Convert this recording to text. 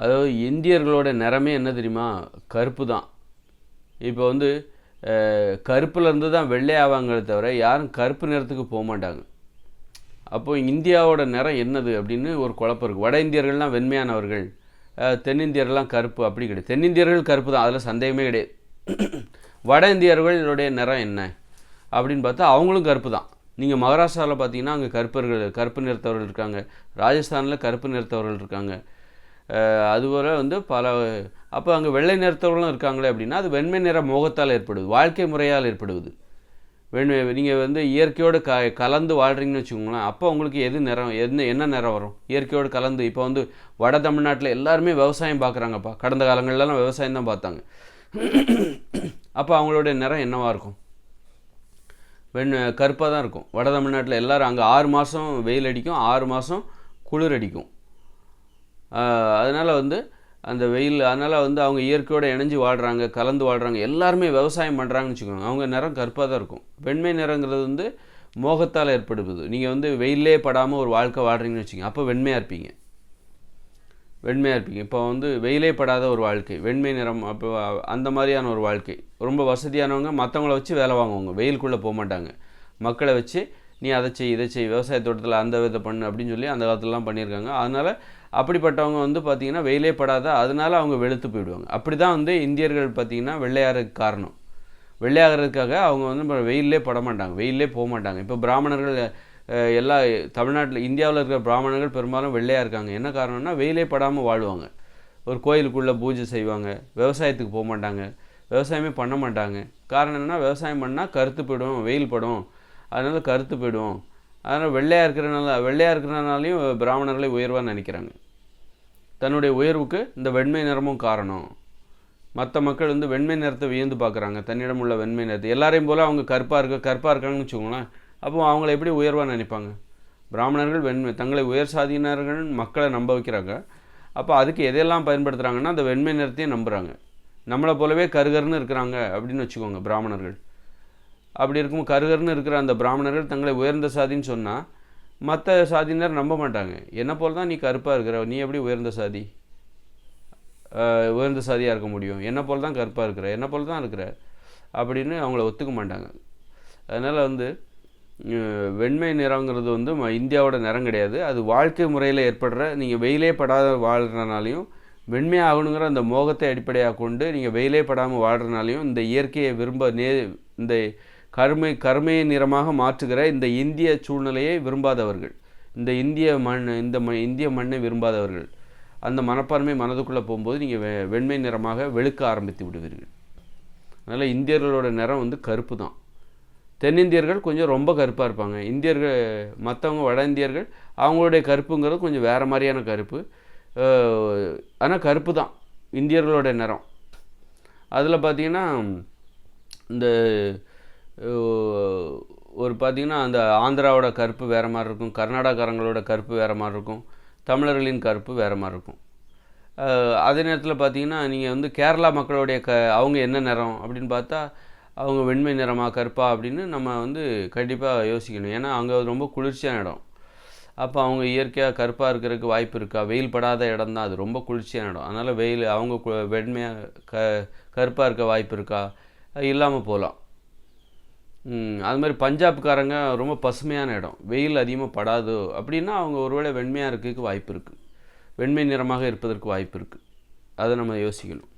அதாவது இந்தியர்களோட நிறமே என்ன தெரியுமா? கருப்பு தான் இப்போ வந்து கருப்புலேருந்து தான் வெள்ளை ஆவாங்களே தவிர யாரும் கருப்பு நிறத்துக்கு போக மாட்டாங்க. அப்போ இந்தியாவோட நிறம் என்னது அப்படின்னு ஒரு குழப்பம் இருக்குது வட இந்தியர்கள்லாம் வெண்மையானவர்கள் தென்னிந்தியர்கள்லாம் கருப்பு அப்படி கிடையாது. தென்னிந்தியர்கள் கருப்பு தான் அதில் சந்தேகமே கிடையாது. வட இந்தியர்களுடைய நிறம் என்ன? அப்படின்னு பார்த்தா அவங்களும் கருப்பு தான் நீங்கள் மகாராஷ்டிராவில் பார்த்தீங்கன்னா அங்கே கருப்பர்கள் கருப்பு நிறத்தவர்கள் இருக்காங்க. ராஜஸ்தானில் கருப்பு நிறத்தவர்கள் இருக்காங்க. அதுவரை அதுபோல் வந்து பல அப்போ அங்கே வெள்ளை நிறத்தவர்களும் இருக்காங்களே அப்படின்னா அது வெண்மை நிற மோகத்தால் ஏற்படுவது வாழ்க்கை முறையால் ஏற்படுவது வெண்மை நீங்கள் வந்து இயற்கையோடு க கலந்து வாழ்கிறீங்கன்னு வச்சுக்கோங்களேன் அப்போ உங்களுக்கு எது நிறம் என்ன என்ன நிறம் வரும்? இயற்கையோடு கலந்து இப்போ வந்து வட தமிழ்நாட்டில் எல்லாருமே விவசாயம் பார்க்குறாங்கப்பா கடந்த காலங்கள்லாம் விவசாயம் தான் பார்த்தாங்க. அப்போ அவங்களுடைய நிறம் என்னவாக இருக்கும்? வெண் கருப்பாக தான் இருக்கும். வட தமிழ்நாட்டில் எல்லாரும் அங்கே ஆறு மாதம் வெயில் அடிக்கும் ஆறு மாதம் குளிர் அடிக்கும். அதனால் வந்து அந்த வெயில் அதனால் வந்து அவங்க இயற்கையோடு இணைஞ்சு வாழ்கிறாங்க கலந்து வாழ்கிறாங்க எல்லாருமே விவசாயம் பண்ணுறாங்கன்னு வச்சுக்கோங்க. அவங்க நிறம் கருப்பாக தான் இருக்கும். வெண்மை நிறங்கிறது வந்து மோகத்தால் ஏற்படுவது நீங்கள் வந்து வெயிலே படாமல் ஒரு வாழ்க்கை வாழ்கிறீங்கன்னு வச்சுக்கோங்க. அப்போ வெண்மையாக இருப்பீங்க. வெண்மையாக இருப்பீங்க. இப்போ வந்து வெயிலே படாத ஒரு வாழ்க்கை வெண்மை நிறம் அப்போ அந்த மாதிரியான ஒரு வாழ்க்கை. ரொம்ப வசதியானவங்க மற்றவங்கள வச்சு வேலை வாங்குவாங்க. வெயிலுக்குள்ளே போக மாட்டாங்க. மக்களை வச்சு நீ அதை செய் இதை செய் விவசாய தோட்டத்தில் அந்த விதை பண்ணு அப்படின்னு சொல்லி அந்த காலத்துலலாம் பண்ணியிருக்காங்க. அதனால் அப்படிப்பட்டவங்க வந்து பார்த்திங்கன்னா வெயிலே படாத அதனால அவங்க வெளுத்து போயிடுவாங்க. அப்படி தான் வந்து இந்தியர்கள் பார்த்திங்கன்னா வெள்ளையாறதுக்கு காரணம். வெள்ளையாகிறதுக்காக அவங்க வந்து வெயிலே பட மாட்டாங்க வெயிலே போக மாட்டாங்க இப்போ பிராமணர்கள் எல்லா தமிழ்நாட்டில் இந்தியாவில் இருக்கிற பிராமணர்கள் பெரும்பாலும் வெள்ளையாக இருக்காங்க. என்ன காரணம்னா வெயிலே படாமல் வாழ்வாங்க. ஒரு கோயிலுக்குள்ளே பூஜை செய்வாங்க விவசாயத்துக்கு போக மாட்டாங்க விவசாயமே பண்ண மாட்டாங்க காரணம் என்னென்னா விவசாயம் பண்ணால் கருத்து போயிடும் வெயில் படும். அதனால் கருத்து போயிடும். அதனால் வெள்ளையாக இருக்கிறனால வெள்ளையாக இருக்கிறனாலையும் பிராமணர்களை உயர்வாக நினைக்கிறாங்க. தன்னுடைய உயர்வுக்கு இந்த வெண்மை நிறமும் காரணம். மற்ற மக்கள் வந்து வெண்மை நிறத்தை வியந்து பார்க்குறாங்க. தன்னிடம் உள்ள வெண்மை நிறத்தை. எல்லாரையும் போல் அவங்க கருப்பாக இருக்க கருப்பாக இருக்காங்கன்னு வச்சுக்கோங்களேன். அப்போ அவங்கள எப்படி உயர்வாக நினைப்பாங்க? பிராமணர்கள் வெண்மை தங்களை உயர் சாதியினர்கள் மக்களை நம்ப வைக்கிறாங்க. அப்போ அதுக்கு எதையெல்லாம் பயன்படுத்துகிறாங்கன்னா அந்த வெண்மை நிறத்தையும் நம்புகிறாங்க நம்மளை போலவே கருகருன்னு இருக்கிறாங்க அப்படின்னு வச்சுக்கோங்க பிராமணர்கள். அப்படி இருக்கும் கருகருன்னு இருக்கிற அந்த பிராமணர்கள் தங்களை உயர்ந்த சாதின்னு சொன்னால் மற்ற சாதியினர் நம்ப மாட்டாங்க. என்ன போல தான் நீ கருப்பாக இருக்கிற நீ எப்படி உயர்ந்த சாதி? உயர்ந்த சாதியாக இருக்க முடியும். என்ன போல தான் கருப்பாக இருக்கிற என்ன போல தான் இருக்கிற அப்படின்னு அவங்கள ஒத்துக்க மாட்டாங்க. அதனால் வந்து வெண்மை நிறங்கிறது வந்து இந்தியாவோட நிறம் கிடையாது. அது வாழ்க்கை முறையில் ஏற்படுற நீங்கள் வெயிலே படாத வாழ்கிறனாலையும் வெண்மையாக ஆகணுங்கிற அந்த மோகத்தை அடிப்படையாக கொண்டு நீங்கள் வெயிலே படாமல் வாழ்கிறனாலையும் இந்த இயற்கையை விரும்ப நே இந்த கருமை கருமையை நிறமாக மாற்றுகிற இந்த இந்திய சூழ்நிலையை விரும்பாதவர்கள். இந்த இந்திய மண் இந்த ம இந்திய மண்ணை விரும்பாதவர்கள். அந்த மனப்பான்மை மனதுக்குள்ளே போகும்போது நீங்கள் வெ வெண்மை நிறமாக வெளுக்க ஆரம்பித்து விடுவீர்கள். அதனால் இந்தியர்களோட நிறம் வந்து கருப்பு தான். தென்னிந்தியர்கள் கொஞ்சம் ரொம்ப கருப்பாக இருப்பாங்க. இந்தியர்கள் மற்றவங்க வட இந்தியர்கள் அவங்களுடைய கருப்புங்கிறது கொஞ்சம் வேறு மாதிரியான கருப்பு. ஆனால் கருப்பு தான். இந்தியர்களோட நிறம். அதில் பார்த்தீங்கன்னா இந்த ஒரு பார்த்தீங்கன்னா அந்த ஆந்திராவோட கருப்பு வேறு மாதிரி இருக்கும் கர்நாடகாரங்களோட கருப்பு வேறு மாதிரி இருக்கும் தமிழர்களின் கருப்பு வேறு மாதிரி இருக்கும். அதே நேரத்தில் பார்த்தீங்கன்னா நீங்கள் வந்து கேரளா மக்களுடைய க அவங்க என்ன நிறம் அப்படின்னு பார்த்தா அவங்க வெண்மை நிறமாக கருப்பா அப்படின்னு நம்ம வந்து கண்டிப்பாக யோசிக்கணும். ஏன்னா அங்கே ரொம்ப குளிர்ச்சியான இடம். அப்போ அவங்க இயற்கையாக கருப்பாக இருக்கிறதுக்கு வாய்ப்பு இருக்கா? வெயில் படாத இடம் தான் அது ரொம்ப குளிர்ச்சியான இடம். அதனால் வெயில் அவங்க கு- வெண்மையாக க கருப்பாக இருக்க வாய்ப்பு இருக்கா? இல்லாமல் போகலாம். அது மாதிரி பஞ்சாப்காரங்க ரொம்ப பசுமையான இடம். வெயில் அதிகமாக படாதோ. அப்படின்னா அவங்க ஒருவேளை வெண்மையாக இருக்கிறதுக்கு வாய்ப்பு இருக்குது வெண்மை நிறமாக இருப்பதற்கு வாய்ப்பு இருக்குது அதை நம்ம யோசிக்கணும்.